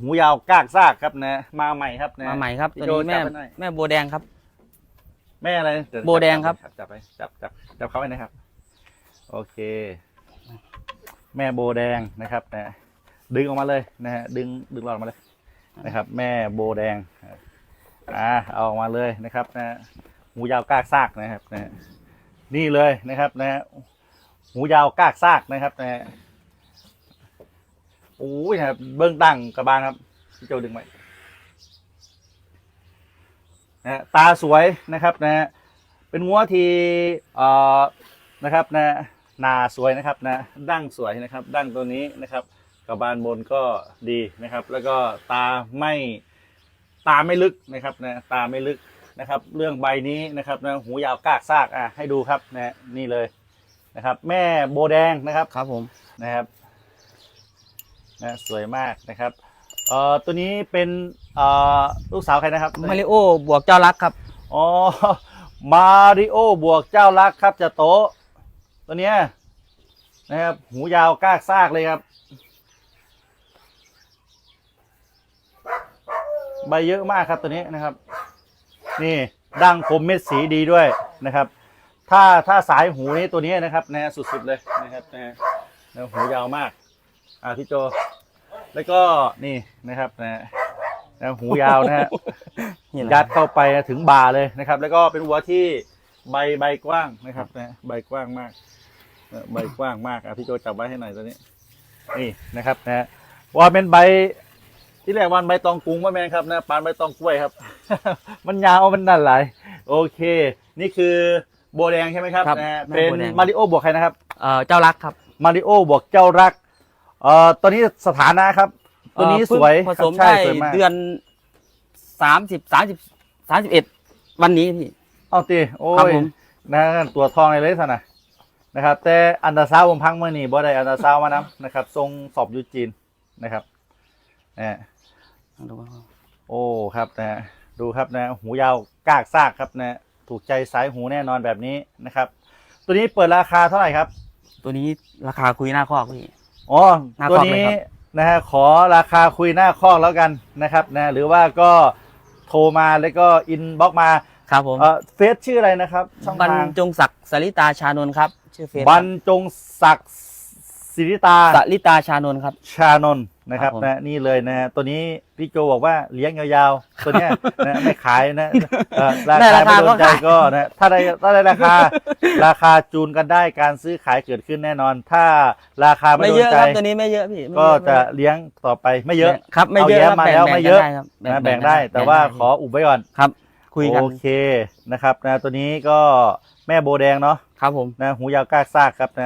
หูยาวกากซากครับนะ มาใหม่ครับนะ มาใหม่ครับพี่ตัวโจนี้แม่จับไว้หน่อย แม่โบแดงครับ แม่อะไรเยวโบแดงครับ จับไปจับจับจับเขาไว้นะครับ โอเค แม่โบแดงนะครับนะดึงออกมาเลยนะฮะดึงดึงหลอดออกมาเลยนะครับ แม่โบแดงอ่าเอาออกมาเลยนะครับนะหูยาวกากซากนะครับนะนี่เลยนะครับนะหูยาวกากซากนะครับนะโอ้ยนะครับเบื้องตั้งกระบาลครับพี่โจดึงไว้นะฮะตาสวยนะครับนะ เป็นงัวที่เอ่อนะครับนะหนาสวยนะครับนะดั้งสวยนะครับดั้งตัวนี้นะครับกระบาลบนก็ดีนะครับ แล้วก็ตาไม่ตาไม่ลึกนะครับนะตาไม่ลึกนะครับ เรื่องใบนี้นะครับนะหูยาวกากซากอะให้ดูครับนะนี่เลยนะครับ แม่โบแดงนะครับครับผมนะครับ นะสวยมากนะครับเอ่อตัวนี้เป็นเอ่อลูกสาวใครนะครับมาริโอบวกเจ้ารักครับอ๋อมาริโอบวกเจ้ารักครับจะโตะตัวเนี้ยนะครับหูยาวกากซากเลยครับ ใบเยอะมากครับตัวนี้นะครับ นี่ดั้งคมเม็ดสีดีด้วยนะครับ ถ้าถ้าสายหูนี้ตัวนี้นะครับนะสุดๆเลยนะครับนะนะหูยาวมาก อ่าพี่โจ แล้วก็นี่นะครับนะนะหูยาวนะฮะนี่แหละยัดเข้าไปถึงบ่าเลยนะครับ แล้วก็เป็นวัวที่ใบใบกว้างนะครับนะใบกว้างมากเออใบกว้างมากอะพี่โจจับไว้ให้หน่อยตัวนี้ นี่นะครับนะว่าเป็นใบ ที่แรกวันใบตองกรุงว่าแมนครับนะปานใบตองกล้วยครับ มันยาวมันนั่นหลายโอเค นี่คือโบแดงใช่ไหมครับครับนะฮะแม่เป็นโบแดง มาริโอบวกใครนะครับ เอ่อเจ้ารักครับ มาริโอบวกเจ้ารัก เอ่อตัวนี้สถานะครับ ตัวนี้เอ่อสวยเพิ่งผสมครับใช่ได้สวยมากเดือนสามสิบสามสิบสามสิบเอ็ดวันนี้พี่ เอาตีโอ้ครับยผม นะตัวทองเลยเลยท่านนะนะครับ แต่อันดาซาวผมพังเมื่อนี่บ่ได้อันดาซาวมานํนะครับทรงสอบอยูจีนนะครับนะโอ้ครับนะดูครับนะหูยาวกากซากครับนะถูกใจสายหูแน่นอนแบบนี้นะครับ ตัวนี้เปิดราคาเท่าไหร่ครับ ตัวนี้ราคาคุยหน้าคอกพี่ อ๋อหน้าตัวคอกเลยนี้ครับ นะฮะขอราคาคุยหน้าคอกแล้วกันนะครับนะหรือว่าก็โทรมาแล้วก็อินบ็อกมาครับผมเอ่อเฟซชื่ออะไรนะครับช่องบรรทางจงศักดิ์สลิตาชานนท์ครับ ชื่อเฟซบรรจงศักดิ์ ศิริตาสลิตาชานนท์ครับ ชานนท์นะครับครับผม นะนี่เลยนะฮะตัวนี้พี่โจบอกว่าเลี้ยงยาวๆ ตัวเนี้ยนะไม่ขายนะเอ่อราได้คาราไม่คาโดก็นใจขายก็นะถ้าได้ถ้าได้ราคา ราคาจูนกันได้การซื้อขายเกิดขึ้นแน่นอน ถ้าราคาไม่ไม่โดเยนอะใจ ครับตัวนี้ไม่เยอะพี่ไม่ก็เยอจะเลี้ยงต่อไปไม่เยอะ ครับไม่เยอะเอาแย้มครับมาแบ่งแล้วแบ่งไม่เยอะกันได้ครับนะแบ่งได้แต่ว่าขออุบไว้ก่อนครับ คุยกันโอเคนะครับนะตัวนี้ก็แม่โบแดงเนาะครับผม นะหูยาวกากซากครับนะ